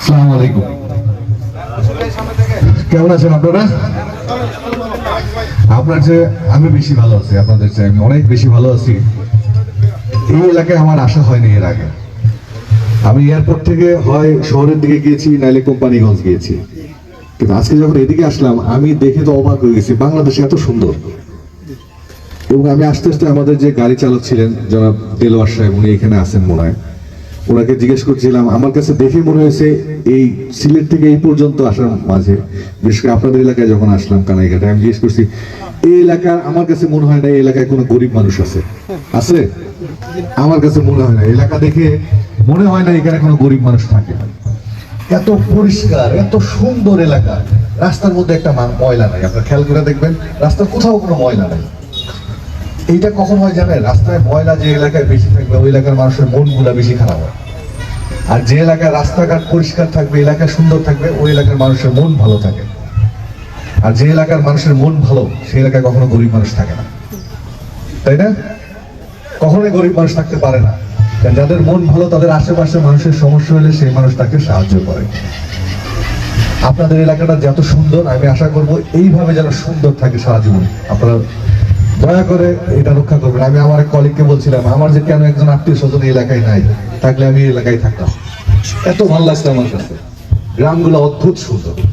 আসসালামু আলাইকুম। কেমন আছেন আপনারা? আপনার যে আমি বেশি ভালো আছি, আপনাদের চেয়ে আমি অনেক বেশি ভালো আছি। এই এলাকায় আমার আশা হয়নি এর আগে। আমি এয়ারপোর্ট থেকে হয় শহরের দিকে গিয়েছি, নাইলে কোম্পানিগঞ্জ গিয়েছি। কিন্তু আজকে যখন এদিকে আসলাম, আমি দেখে তো অবাক হয়ে গেছি, বাংলাদেশ এত সুন্দর। এবং আমি আস্তে আস্তে আমাদের যে গাড়ি চালক ছিলেন, জনাব দেলোয়ার সাহেব, উনি এখানে আছেন মনে হয়। ওনাকে জিজ্ঞেস করছিলাম, আমার কাছে দেখে মনে হয়েছে এই সিলেট থেকে এই পর্যন্ত আসার মাঝে, বিশেষ করে আপনাদের এলাকায় যখন আসলাম কানাইঘাটে, আমি জিজ্ঞেস করছি, এই এলাকার আমার কাছে মনে হয় না এই এলাকায় কোনো গরিব মানুষ আছে? আছে? আমার কাছে মনে হয় না। এলাকা দেখে মনে হয় না এখানে কোনো গরিব মানুষ থাকে। এত পরিষ্কার, এত সুন্দর এলাকা। রাস্তার মধ্যে একটা ময়লা নাই। আপনার খেয়াল করে দেখবেন, রাস্তার কোথাও কোনো ময়লা নাই। এইটা কখন হয় জানেন? রাস্তায় ময়লা যে এলাকায় বেশি থাকবে, ওই এলাকার মানুষের মনগুলা বেশি খারাপ হয়। আর যে এলাকায় রাস্তাঘাট পরিষ্কার থাকবে, এলাকা সুন্দর থাকবে, ওই এলাকার মানুষের মন ভালো থাকে। আর যে এলাকার মানুষের মন ভালো, সেই এলাকায় কখনো গরিব মানুষ থাকে না। তাই না? কখনোই গরিব মানুষ থাকতে পারে না। কারণ যাদের মন ভালো, তাদের আশেপাশে মানুষের সমস্যা হলে সেই মানুষ তাকে সাহায্য করে। আপনাদের এলাকাটা যত সুন্দর, আমি আশা করব এইভাবে যেন সুন্দর থাকে সারা জীবন। আপনারা দয়া করে এটা রক্ষা করবেন। আমি আমার কলিগকে বলছিলাম, আমার যে কেন একজন আত্মীয় স্বজন এলাকায় নাই, থাকলে আমি এলাকায় থাকতাম। এত ভালো লাগছে আমার কাছে। গ্রামগুলো অদ্ভুত সুন্দর।